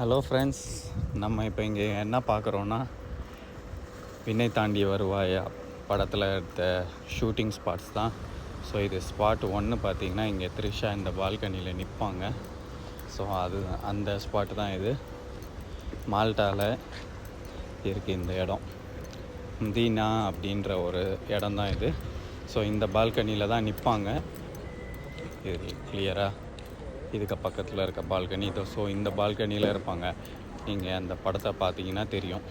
Hello friends நம்ம இப்போ இங்கே என்ன பார்க்குறோன்னா விண்ணை தாண்டி வருவாயா படத்தில் எடுத்த ஷூட்டிங் ஸ்பாட்ஸ் தான். ஸோ இது ஸ்பாட் ஒன்று பார்த்தீங்கன்னா இங்கே த்ரிஷா இந்த பால்கனியில் நிற்பாங்க ஸோ அது அந்த ஸ்பாட் தான் இது. மால்டாவில் இருக்குது இந்த இடம். தீனா அப்படின்ற ஒரு இடம் தான் இது. ஸோ இந்த பால்கனியில் தான் நிற்பாங்க இது கிளியராக இதுக்கு பக்கத்தில் இருக்க பால்கனி. இதோ ஸோ இந்த பால்கனியில் இருப்பாங்க. நீங்கள் அந்த படத்தை பார்த்தீங்கன்னா தெரியும்.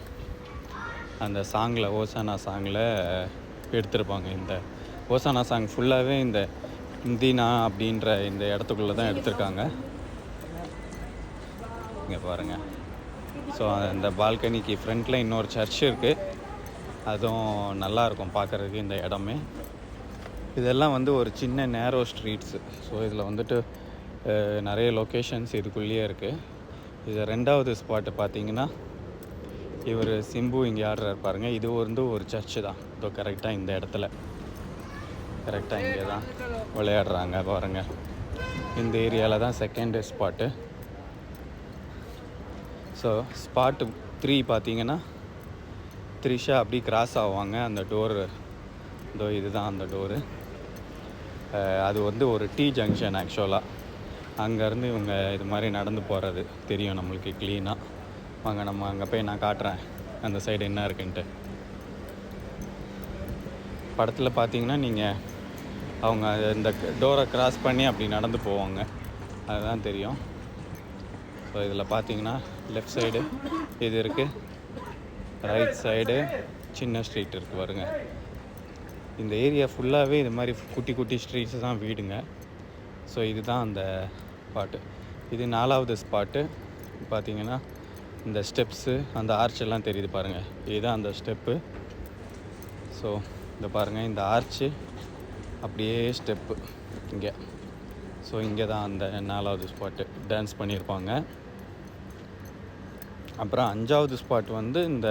அந்த சாங்கில் ஓசானா சாங்கில் எடுத்திருப்பாங்க இந்த. ஓசானா சாங் ஃபுல்லாகவே இந்த இந்தினா அப்படின்ற இந்த இடத்துக்குள்ளே தான் எடுத்திருக்காங்க. இங்கே பாருங்கள் ஸோ அந்த பால்கனிக்கு ஃப்ரண்ட்டில் இன்னொரு சர்ச் இருக்குது அதுவும் நல்லாயிருக்கும் பார்க்குறதுக்கு இந்த இடமே. இதெல்லாம் வந்து ஒரு சின்ன நேரோ ஸ்ட்ரீட்ஸு ஸோ இதில் வந்துட்டு நிறைய லொக்கேஷன்ஸ் இதுக்குள்ளேயே இருக்குது இது ரெண்டாவது ஸ்பாட்டு பார்த்தீங்கன்னா இவர் சிம்பு இங்கே ஆடுறாரு பாருங்க. இது வந்து ஒரு சர்ச்சு தான். இதோ கரெக்டாக இந்த இடத்துல. கரெக்டாக இங்கே தான் விளையாடுறாங்க பாருங்கள் இந்த ஏரியாவில் தான் second spot so spot three பார்த்தீங்கன்னா த்ரிஷா அப்படி கிராஸ் ஆவாங்க. அந்த டோரு இதோ இதுதான் அந்த டோரு அது வந்து ஒரு டீ ஜங்ஷன் ஆக்சுவலாக அங்கேருந்து இவங்க இது மாதிரி நடந்து போகிறது தெரியும் நம்மளுக்கு க்ளீனாக வாங்க நம்ம அங்கே போய் நான் காட்டுறேன். அந்த சைடு என்ன இருக்குன்ட்டு. படத்தில் பார்த்தீங்கன்னா நீங்கள் அவங்க இந்த டோரை கிராஸ் பண்ணி அப்படி நடந்து போவாங்க. அதுதான் தெரியும். ஸோ இதில் பார்த்தீங்கன்னா லெஃப்ட் சைடு இது இருக்குது ரைட் சைடு சின்ன ஸ்ட்ரீட் இருக்குது பாருங்க. இந்த ஏரியா ஃபுல்லாகவே இது மாதிரி குட்டி குட்டி ஸ்ட்ரீட்ஸ் தான் வீடுங்க. ஸோ இதுதான் அந்த ஸ்பாட்டு இது நாலாவது ஸ்பாட்டு பார்த்தீங்கன்னா இந்த ஸ்டெப்ஸு அந்த ஆர்ச்செல்லாம் தெரியுது பாருங்கள் இதுதான் அந்த ஸ்டெப்பு ஸோ இந்த பாருங்கள் இந்த ஆர்ச்சு அப்படியே ஸ்டெப்பு இங்கே. ஸோ இங்கே தான் அந்த நாலாவது ஸ்பாட்டு டான்ஸ் பண்ணியிருப்பாங்க. அப்புறம் அஞ்சாவது ஸ்பாட் வந்து இந்த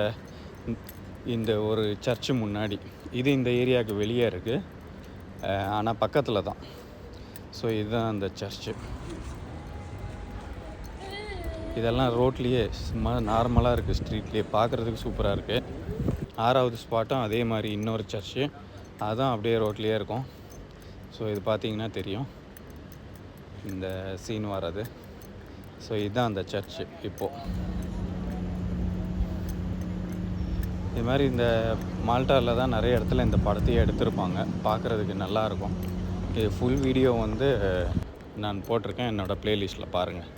இந்த ஒரு சர்ச்சு முன்னாடி. இது இந்த ஏரியாவுக்கு வெளியே இருக்குது ஆனால் பக்கத்தில் தான் ஸோ இதுதான் அந்த சர்ச்சு இதெல்லாம் ரோட்லேயே சும்மா நார்மலாக இருக்குது ஸ்ட்ரீட்லேயே. பார்க்குறதுக்கு சூப்பராக இருக்குது ஆறாவது ஸ்பாட்டும் அதே மாதிரி இன்னொரு சர்ச்சு. அதுதான் அப்படியே ரோட்லேயே இருக்கும். ஸோ இது பார்த்தீங்கன்னா தெரியும். இந்த சீன் வர்றது. ஸோ இதுதான் அந்த சர்ச்சு இப்போது இது மாதிரி இந்த மால்டாவில் தான் நிறைய இடத்துல இந்த படத்தையே எடுத்திருப்பாங்க. பார்க்குறதுக்கு நல்லாயிருக்கும் இது ஃபுல் வீடியோ வந்து நான் போட்டிருக்கேன். என்னோடய ப்ளேலிஸ்ட்டில் பாருங்கள்